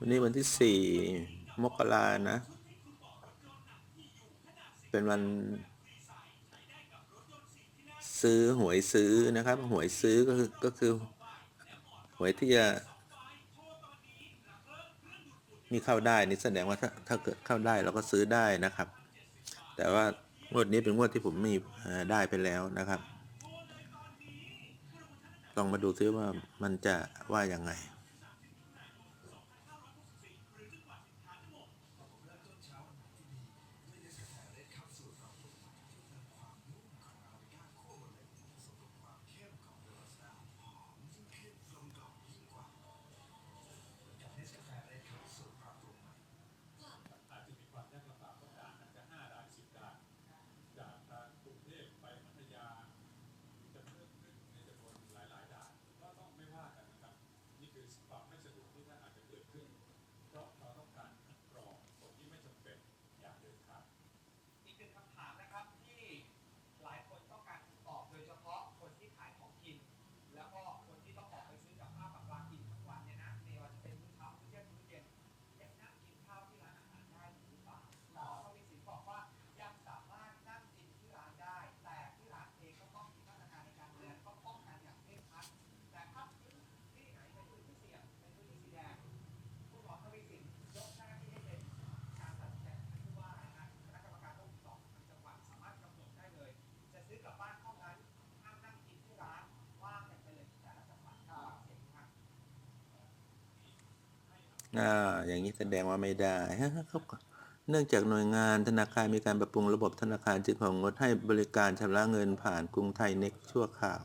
วันนี้วันที่สี่มกรานะ เป็นวัน ซื้อหวยซื้อนะครับ หวยซื้อก็คือก็คือ หวยที่จะนี่เข้าได้นี่แสดงว่าถ้าถ้าเกิดเข้าได้เราก็ซื้อได้นะครับ แต่ว่างวดนี้เป็นงวดที่ผมมีได้ไปแล้วนะครับ ลองมาดูซิว่ามันจะว่ายังไง อีกหนึ่งคำถามนะครับที่หลายคนต้องการคำตอบโดยเฉพาะคนที่ขายของกิน แล้วก็คนที่ต้องออกไปซื้อกับข้าวกับปลากินทั้งวันเนี่ยนะไม่ว่าจะเป็นมื้อเช้ามื้อเที่ยงมื้อเย็นยังนั่งกินข้าวที่ร้านอาหารได้อยู่หรือเปล่าหมอทวีสินบอกว่ายังสามารถนั่งกินที่ร้านได้ แต่ที่ร้านเองก็ต้องมีมาตรการในการดูแลต้องป้องกันอย่างเคร่งครัดแต่ถ้าพื้นที่ไหนเป็นพื้นที่เสี่ยงเป็นพื้นที่สีแดงคุณหมอทวีสินยกหน้าที่ให้เป็นการตัดสินใจของผู้ว่านะฮะคณะกรรมการโรคติดต่อของจังหวัดสามารถกำหนดได้เลย จะซื้อกลับบ้านเท่านั้นห้ามนั่งกินที่ร้านว่างกันไปเลยแต่ละจังหวัดครับเสียงครับ อ่าอย่างนี้แสดงว่าไม่ได้ครับเนื่องจากหน่วยงานธนาคารมีการปรับปรุงระบบธนาคารจึงของงดให้บริการชำระเงินผ่านกรุงไทยเน็กชั่วคราว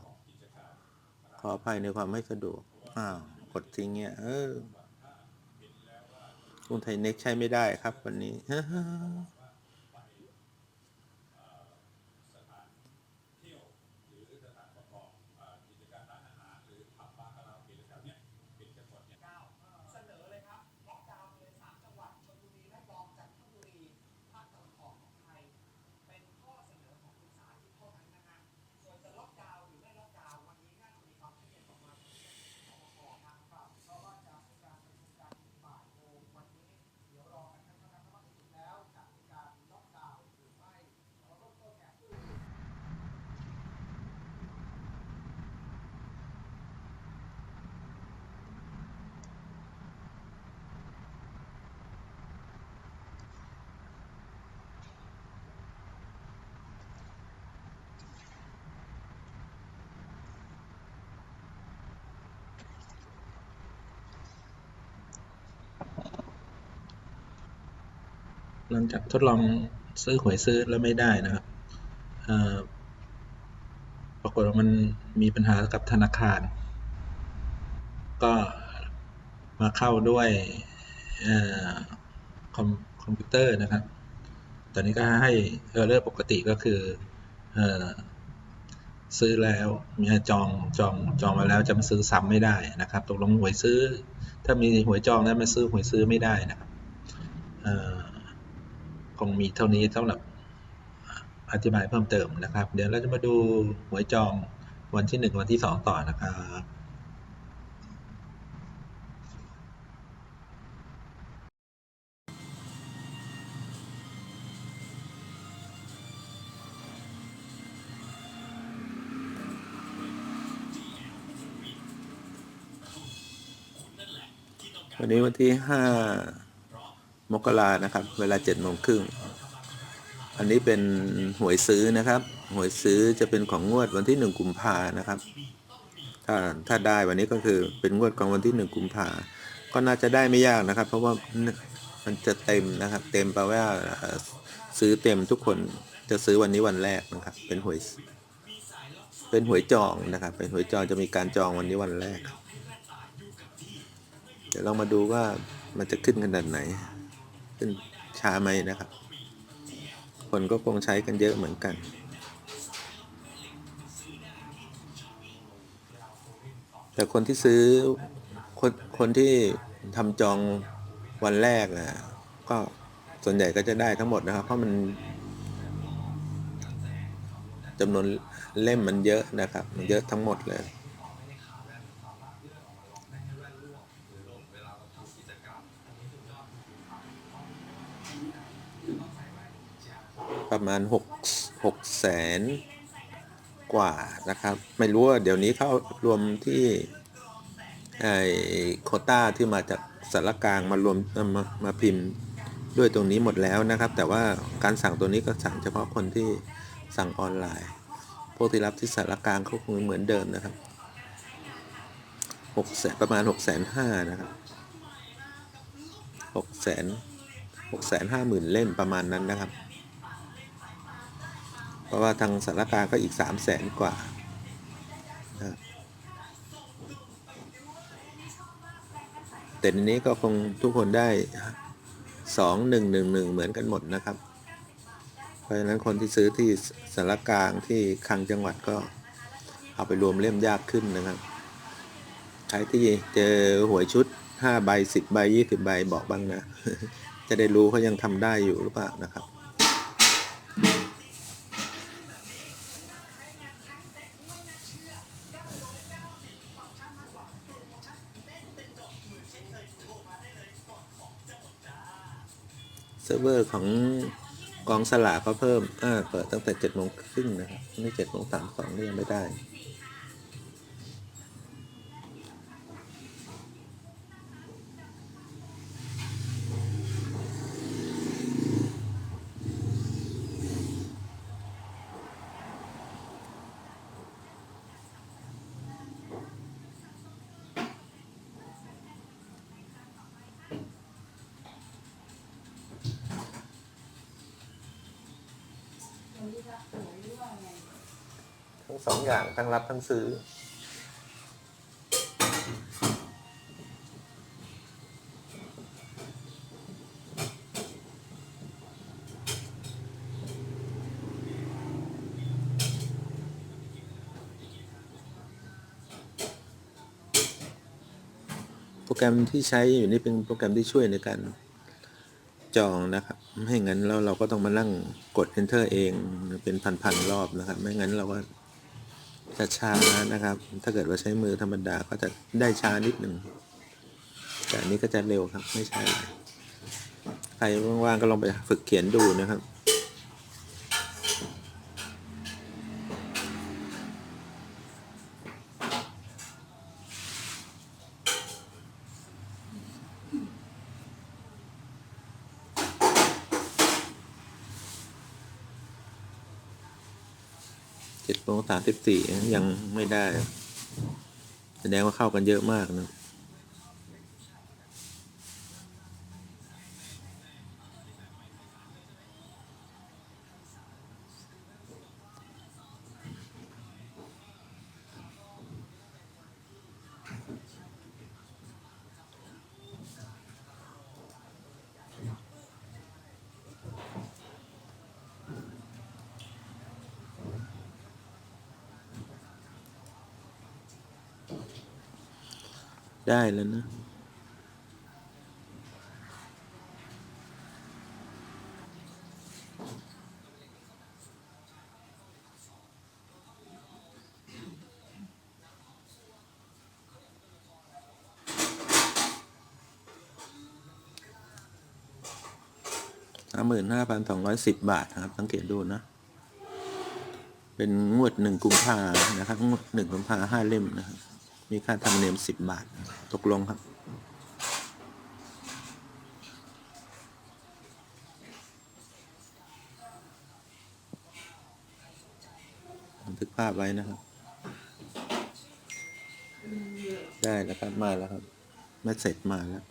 ขออภัยในความไม่สะดวก อ้าวกดทิ้งเนี่ยเออกรุงไทยเน็กใช้ไม่ได้ครับวันนี้ เสนอเลยครับล็อกดาวน์เลยสามจังหวัดชลบุรีระยองจันทบุรีภาคตะวันออกของไทย เป็นข้อเสนอของคุณสาธิตเท่านั้นนะฮะส่วนจะล็อกดาวน์หรือไม่ล็อกดาวน์วันนี้น่าจะมีความชัดเจนออกมาของสบคนะครับเพราะว่าจะมีการประชุมกันบ่ายโมงวันนี้ เดี๋ยวรอกันนะครับว่าที่สุดแล้วจะมีการล็อกดาวน์หรือไม่เราเริ่มต้นเนี่ย หลังจากทดลองซื้อหวยซื้อแล้วไม่ได้นะครับปรากฏว่ามันมีปัญหากับธนาคาร ก็มาเข้าด้วยออคอมคอมพิวเตอร์นะครับ ตอนนี้ก็ให้เออร์เลอร์ปกติก็คืออซื้อแล้วมีจองจองจองมาแล้วจะมาซื้อซ้ำไม่ได้นะครับตกลงหวยซื้อ ถ้ามีหวยจองแล้วมาซื้อหวยซื้อไม่ได้นะครับ คงมีเท่านี้สำหรับอธิบายเพิ่มเติมนะครับ เดี๋ยวเราจะมาดูหวยจองวันที่หนึ่งวันที่สองต่อนะครับวันนี้วันที่ห้า มกรานะครับ เวลาเจ็ดโมงครึ่ง อันนี้เป็นหวยซื้อนะครับ หวยซื้อจะเป็นของงวดวันที่หนึ่งกุมภานะครับ ถ้าถ้าได้วันนี้ก็คือเป็นงวดของวันที่หนึ่งกุมภาก็น่าจะได้ไม่ยากนะครับ เพราะว่ามันจะเต็มนะครับ เต็มแปลว่าซื้อเต็มทุกคนจะซื้อวันนี้วันแรกนะครับ เป็นหวย เป็นหวยจองนะครับ เป็นหวยจองจะมีการจองวันนี้วันแรก เดี๋ยวเรามาดูว่ามันจะขึ้นขนาดไหน ขึ้นชาไหมนะครับ คนก็คงใช้กันเยอะเหมือนกัน แต่คนที่ซื้อคนคนที่ทำจองวันแรกอะก็ส่วนใหญ่ก็จะได้ทั้งหมดนะครับ เพราะมันจำนวนเล่มมันเยอะนะครับ มันเยอะทั้งหมดเลย ประมาณหกหกแสนกว่านะครับ ไม่รู้ว่าเดี๋ยวนี้เข้ารวมที่ไอโคต้าที่มาจากสารกลางมารวมมามาพิมพ์ด้วยตรงนี้หมดแล้วนะครับ แต่ว่าการสั่งตัวนี้ก็สั่งเฉพาะคนที่สั่งออนไลน์ พวกที่รับที่สารกลางเขาคงเหมือนเดิมนะครับหกแสนประมาณหกแสนห้านะครับหกแสนหกแสนห้าหมื่นเล่มประมาณนั้นนะครับ ราะว่าทางสารกลางก็อีกสามแสนกว่านะแต่ในนี้ก็คงทุกคนได้สองหนึ่งหนึ่งหนึ่งเหมือนกันหมดนะครับ เพราะฉะนั้นคนที่ซื้อที่สารกลางที่คลังจังหวัดก็เอาไปรวมเล่มยากขึ้นนะครับ ใครที่เจอหวยชุด5ใบ10ใบ20ใบบอกบ้างนะ จะได้รู้เขายังทำได้อยู่หรือเปล่านะครับ ซิร์ฟเวอร์ของกองสลากก็เพิ่ม อ่า เปิดตั้งแต่เจ็ดโมงครึ่งนะครับ นี่เจ็ดโมงสามสองนี่ยังไม่ได้ ทั้งสองอย่างทั้งรับทั้งซื้อ โปรแกรมที่ใช้อยู่นี่เป็นโปรแกรมที่ช่วยในการ จองนะครับ ไม่งั้นแล้วเราก็ต้องมานั่งกด enter เองเป็นพันๆรอบนะครับ ไม่งั้นเราก็จะช้านะครับ ถ้าเกิดว่าใช้มือธรรมดาก็จะได้ช้านิดหนึ่ง แต่อันนี้ก็จะเร็วครับ ไม่ใช่อะไรใครว่างๆก็ลองไปฝึกเขียนดูนะครับ เจ็ดโมงสามสิบสี่ยังไม่ได้ แสดงว่าเข้ากันเยอะมากนะ ได้แล้วนะ สามหมื่นห้าพันสองร้อยสิบบาท นะครับ สังเกตดูนะเป็นงวดหนึ่งกุมภานะครับ งวดหนึ่งกุมภาห้าเล่มนะครับ มีค่าธรรมเนียมสิบบาท ตกลงครับ บันทึกภาพไว้นะครับ ได้แล้วครับ มาแล้วครับมสเสร็จมาแล้ว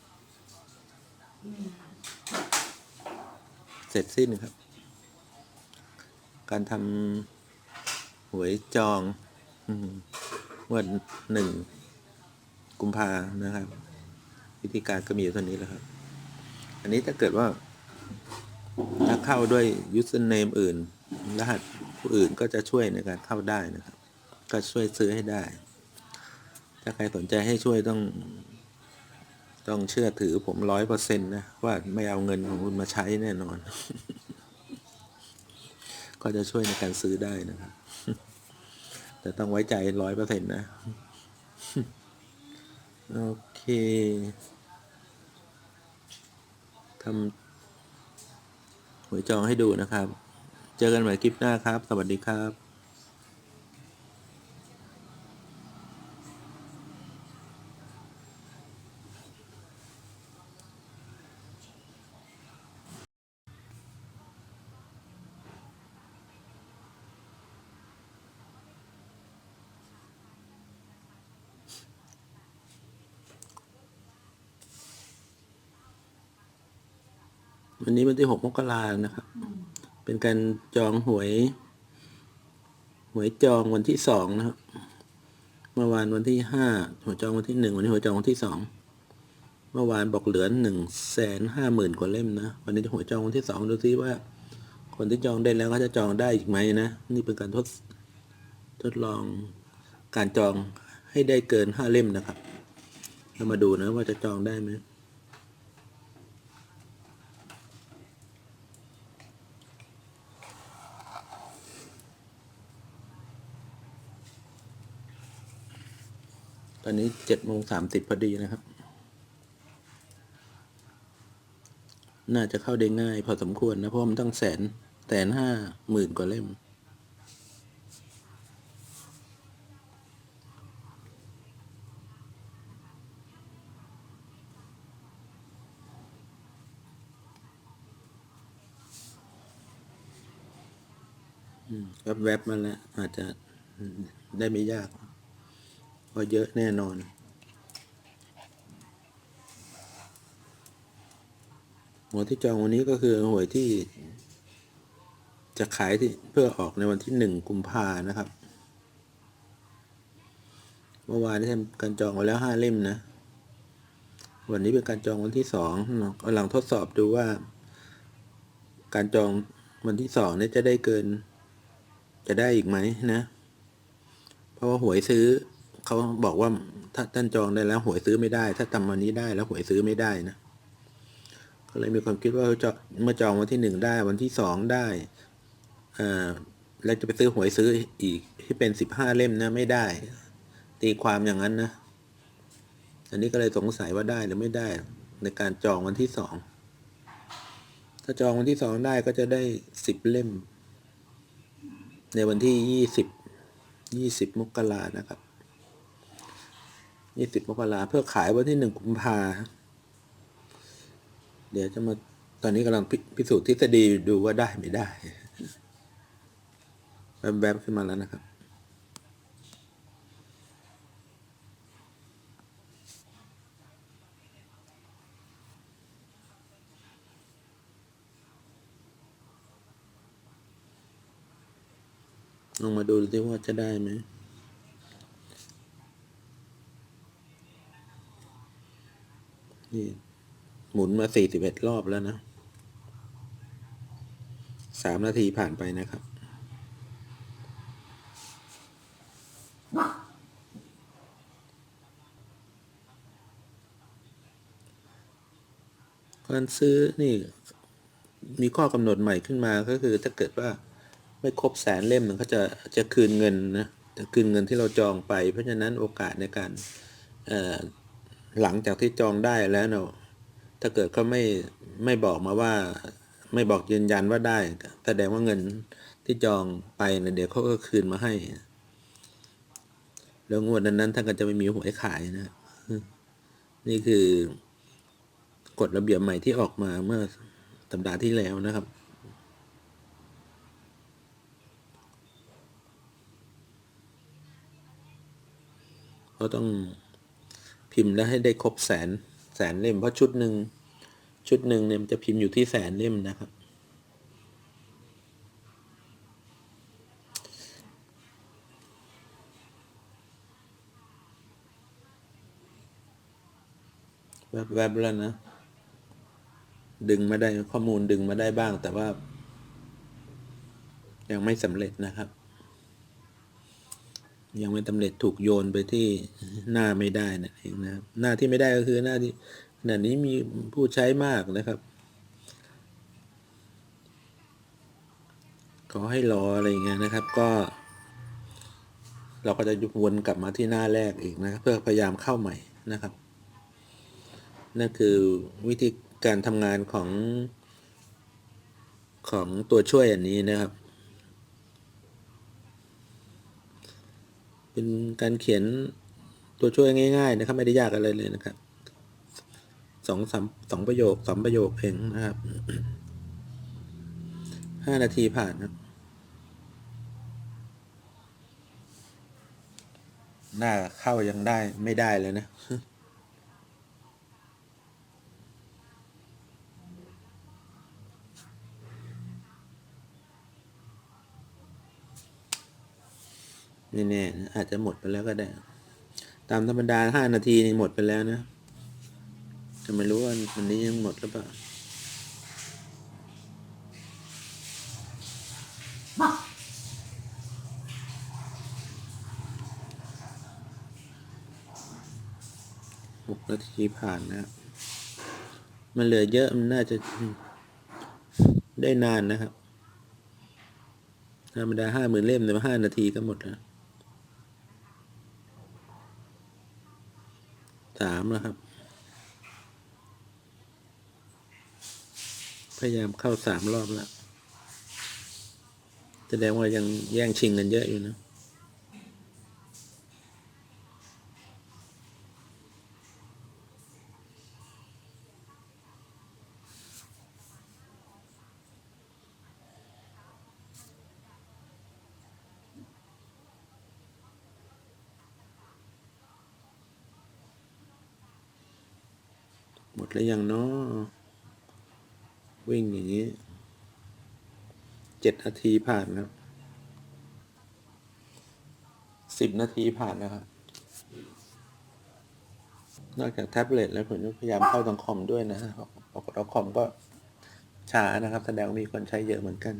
เสร็จสิ้นครับ การทำหวยจอง อืม วันหนึ่งกุมภานะครับ วิธีการก็มีอยู่เท่านี้แหล้วครับ อันนี้ถ้าเกิดว่า ถ้าเข้าด้วย username อื่น รหัสผู้อื่นก็จะช่วยในการเข้าได้นะครับ ก็ช่วยซื้อให้ได้ ถ้าใครสนใจให้ช่วยต้อง ต้องเชื่อถือผมร้อยเปอร์เซ็นต์นะว่าไม่เอาเงินของคุณมาใช้แน่นอน ก็จะช่วยในการซื้อได้นะครับ แต่ต้องไว้ใจร้อยเปอร์เซ็นต์นะ โอเคทำหวยจองให้ดูนะครับ เจอกันใหม่คลิปหน้าครับ สวัสดีครับ นี้วันที่หกมกรานะครับ เป็นการจองหวย หวยจองวันที่สองนะครับ เมื่อวานวันที่ห้าหวยจองวันที่หนึ่งวันนี้หวยจองวันที่สองเมื่อวานบอกเหลือหนึ่งแสนห้าหมื่นกว่าเล่มนะ วันนี้จะหวยจองวันที่สองดูซิว่า คนที่จองได้แล้วก็จะจองได้อีกไหมนะ นี่เป็นการทดทดลองการจองให้ได้เกินห้าเล่มนะครับ เรามาดูนะว่าจะจองได้ไหม ตอนนี้เจ็ดโมงสามสิบพอดีนะครับ น่าจะเข้าได้ง่ายพอสมควรนะ เพราะมันต้องแสนแสนห้าหมื่นกว่าเล่ม อืมแวบๆมาแล้ว อาจจะได้ไม่ยาก เพราเยอะแน่นอนหวยที่จองวันนี้ก็คือหวยที่ จะขายที่เพื่อออกในวันที่หนึ่งกุมภานะครับ เมื่อวานได้ทำการจองไว้แล้วห้าเล่มนะ วันนี้เป็นการจองวันที่สองกำลังทดสอบดูว่า การจองวันที่สองนี่จะได้เกิน จะได้อีกไหมนะ เพราะว่าหวยซื้อ เขาบอกว่าถ้าท่านจองได้แล้วหวยซื้อไม่ได้ ถ้าทำวันนี้ได้แล้วหวยซื้อไม่ได้นะก็เลยมีความคิดว่าจะเมื่อจองวันที่หนึ่งได้วันที่สองได้อ่าแล้วจะไปซื้อหวยซื้ออีกที่เป็นสิบห้าเล่มนะไม่ได้ ตีความอย่างนั้นนะอันนี้ก็เลยสงสัยว่าได้หรือไม่ได้ในการจองวันที่สองถ้าจองวันที่สองได้ก็จะได้สิบเล่ม ในวันที่ยี่สิบยี่สิบมกรานะครับ ยี่สิบมกราเพื่อขายวันที่หนึ่งกุมภาเดี๋ยวจะมาตอนนี้กำลังพิพิสูจน์ทฤษฎีดูว่าได้ไม่ได้แวบๆขึ้นมาแล้วนะครับ ลองมาดูสิว่าจะได้ไหม นี่ หมุนมาสี่สิบเอ็ดรอบแล้วนะสามนาทีผ่านไปนะครับ การซื้อนี่ มีข้อกำหนดใหม่ขึ้นมาก็คือถ้าเกิดว่าไม่ครบแสนเล่มมันก็จะจะคืนเงินนะจะคืนเงินที่เราจองไป เพราะฉะนั้นโอกาสในการ หลังจากที่จองได้แล้วเนาะถ้าเกิดเขาไม่ไม่บอกมาว่า ไม่บอกยืนยันว่าได้ แสดงว่าเงินที่จองไปเนี่ยเดี๋ยวเขาก็คืนมาให้ แล้วงวดนั้นๆท่านก็จะไม่มีหวยขายนะ นี่คือกฎระเบียบใหม่ที่ออกมาเมื่อสัปดาห์ที่แล้วนะครับเขาต้อง พิมพ์แล้วให้ได้ครบแสนแสนเล่ม เพราะชุดหนึ่งชุดหนึ่งเนี่ยมันจะพิมพ์อยู่ที่แสนเล่มนะครับ แวบๆแล้วนะ ดึงมาได้ข้อมูลดึงมาได้บ้างแต่ว่า ยังไม่สำเร็จนะครับ ยังไม่สำเร็จถูกโยนไปที่หน้าไม่ได้นั่นเองนะครับหน้าที่ไม่ได้ก็คือหน้าที่ขณะนี้มีผู้ใช้มากนะครับ ขอให้รออะไรอย่างเงี้ยนะครับก็ เราก็จะวนกลับมาที่หน้าแรกอีกนะเพื่อพยายามเข้าใหม่นะครับ นั่นคือวิธีการทำงานของของตัวช่วยอันนี้นะครับ เป็นการเขียนตัวช่วยง่าย ๆ นะครับ ไม่ได้ยากอะไรเลยนะครับสองสามสองประโยคสามประโยคเองนะครับห้านาทีผ่านครับหน้าเข้ายังได้ไม่ได้เลยนะ ไม่แน่นะอาจจะหมดไปแล้วก็ได้ ตามธรรมดาห้านาทีนี่หมดไปแล้วนะจะไม่รู้ว่าวันนี้ยังหมดหรือเปล่าหกนาทีผ่านนะมันเหลือเยอะมันน่าจะได้นานนะครับธรรมดาห้าหมื่นเล่มแต่ห้านาทีก็หมดแล้ว นะครับ พยายามเข้าสามรอบแล้วแสดงว่ายังแย่งชิงกันเยอะอยู่นะ หมดแล้วยังเนาะวิ่งอย่างนี้เจ็ดนาทีผ่านครับสิบนาทีผ่านนะครับ นอกจากแท็บเล็ตแล้วผมก็พยายามเข้าทางคอมด้วยนะปรากฏว่าคอมก็ช้านะครับ แสดงมีคนใช้เยอะเหมือนกัน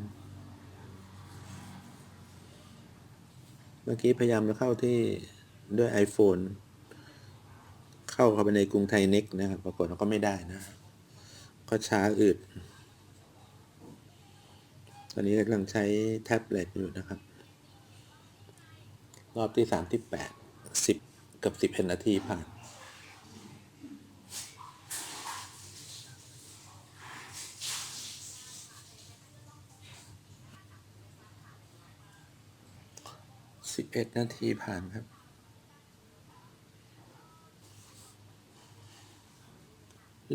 เมื่อกี้พยายามจะเข้าที่ด้วย iPhone เข้าเข้าไปในกรุงไทยเน็กนะครับ ปรากฏว่าก็ไม่ได้นะ ก็ช้าอืด ตอนนี้กำลังใช้แท็บเล็ตอยู่นะครับ รอบที่สามที่แปดสิบกับสิบเอ็ดนาทีผ่านสิบเอ็ดนาทีผ่านครับ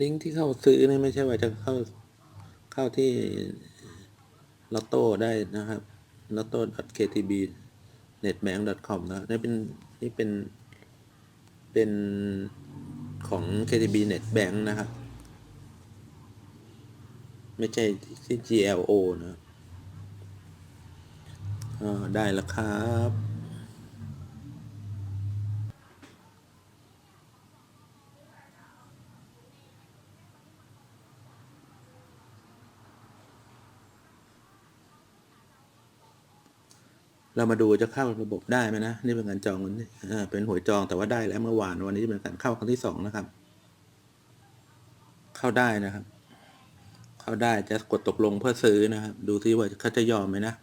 ลิงก์ที่เข้าซื้อเนี่ยไม่ใช่ว่าจะเข้าเข้าที่ลอตโต้ได้นะครับลอตโต้ ktb netbank com นะนี่เป็นนี่เป็นเป็นของ ktb netbank นะครับ ไม่ใช่ที่ glo นะได้แล้วครับ เรามาดูจะเข้าระบบได้ไหมนะ นี่เป็นการจองวันนี้เป็นหวยจองแต่ว่าได้แล้วเมื่อวานวันนี้เป็นการเข้าครั้งที่สองนะครับ เข้าได้นะครับ เข้าได้จะกดตกลงเพื่อซื้อนะครับ ดูที่ว่าเขาจะยอมไหมนะ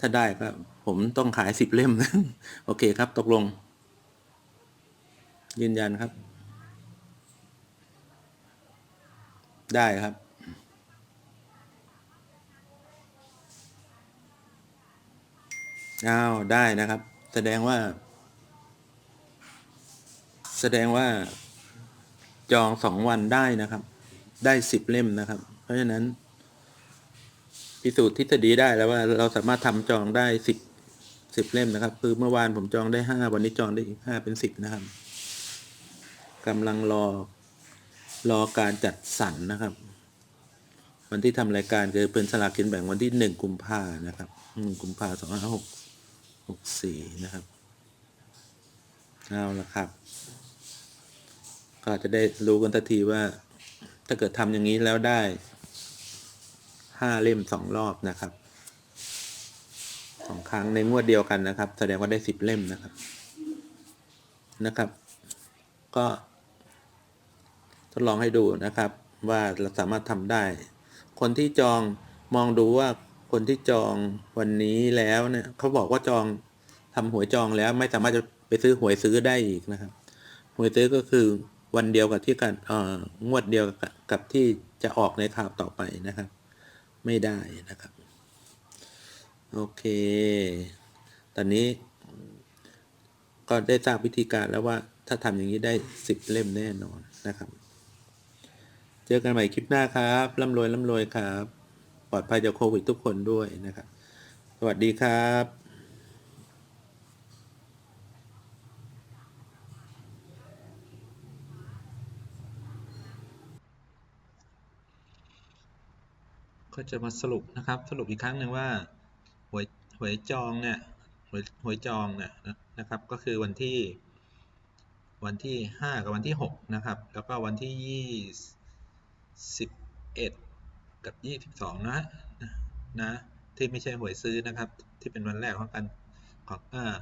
ถ้าได้ก็ผมต้องขายสิบเล่มนะโอเคครับ ตกลง ยืนยันครับ ได้ครับ อ้าวได้นะครับ แสดงว่า แสดงว่า จองสองวันได้นะครับ ได้สิบเล่มนะครับ เพราะฉะนั้น พิสูจน์ทฤษฎีได้แล้วว่าเราสามารถทำจองได้สิบสิบเล่มนะครับ คือเมื่อวานผมจองได้ห้าวันนี้จองได้อีกห้าเป็นสิบนะครับกำลังรอรอการจัดสรรนะครับ วันที่ทำรายการคือเป็นสลากกินแบ่งวันที่หนึ่งกุมภานะครับหนึ่งกุมภาสองห้าหก หกสี่นะครับ เอาละครับ ก็จะได้รู้กันทันทีว่า ถ้าเกิดทำอย่างนี้แล้วได้ห้าเล่มสองรอบนะครับสองครั้งในงวดเดียวกันนะครับ แสดงว่าได้สิบเล่มนะครับนะครับ ก็ทดลองให้ดูนะครับ ว่าเราสามารถทำได้ คนที่จองมองดูว่า คนที่จองวันนี้แล้วเนี่ยเขาบอกว่าจองทำหวยจองแล้วไม่สามารถจะไปซื้อหวยซื้อได้อีกนะครับ หวยซื้อก็คือวันเดียวกับที่กันเอ่องวดเดียวกับกับที่จะออกในข่าวต่อไปนะครับ ไม่ได้นะครับ โอเค ตอนนี้ ก็ได้ทราบวิธีการแล้วว่าถ้าทำอย่างนี้ได้สิบเล่มแน่นอนนะครับ เจอกันใหม่คลิปหน้าครับร่ำรวยร่ำรวยครับ ปลอดภัยจากโควิดทุกคนด้วยนะครับ สวัสดีครับก็จะมาสรุปนะครับ สรุปอีกครั้งหนึ่งว่าหวยหวยจองเนี่ยหวยหวยจองเนี่ยนะครับ ก็คือวันที่ วันที่ห้ากับวันที่หกนะครับ แล้วก็วันที่ยี่สิบเอ็ด กับยี่สิบสองนะนะที่ไม่ใช่หวยซื้อนะครับ ที่เป็นวันแรกของการของอ่า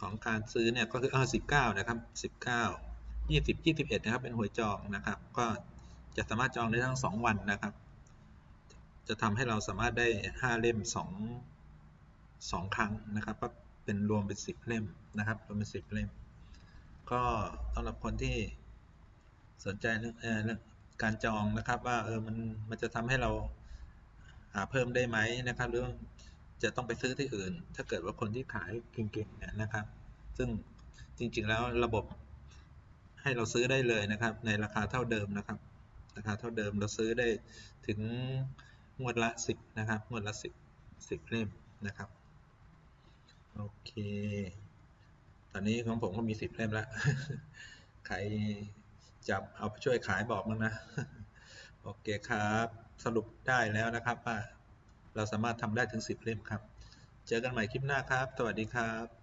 ของการซื้อเนี่ยก็คืออ่าสิบเก้านะครับสิบเก้ายี่สิบยี่สิบเอ็ดนะครับ เป็นหวยจองนะครับ ก็จะสามารถจองได้ทั้งสองวันนะครับ จะทำให้เราสามารถได้ห้าเล่มสองสองครั้งนะครับ ก็เป็นรวมเป็นสิบเล่มนะครับ รวมเป็นสิบเล่ม ก็สำหรับคนที่สนใจเรื่องเรื่อง การจองนะครับว่าเออมันมันจะทำให้เราหาเพิ่มได้ไหมนะครับหรือจะต้องไปซื้อที่อื่น ถ้าเกิดว่าคนที่ขายเก่งๆเนี่ยนะครับ ซึ่งจริงๆแล้วระบบให้เราซื้อได้เลยนะครับ ในราคาเท่าเดิมนะครับ ราคาเท่าเดิมเราซื้อได้ถึงงวดละสิบนะครับงวดละสิบสิบเล่มนะครับโอเค ตอนนี้ของผมก็มีสิบเล่มแล้วใคร จับเอาไปช่วยขายบอกมั้งนะ โอเคครับ สรุปได้แล้วนะครับว่าเราสามารถทำได้ถึงสิบเล่มครับ เจอกันใหม่คลิปหน้าครับ สวัสดีครับ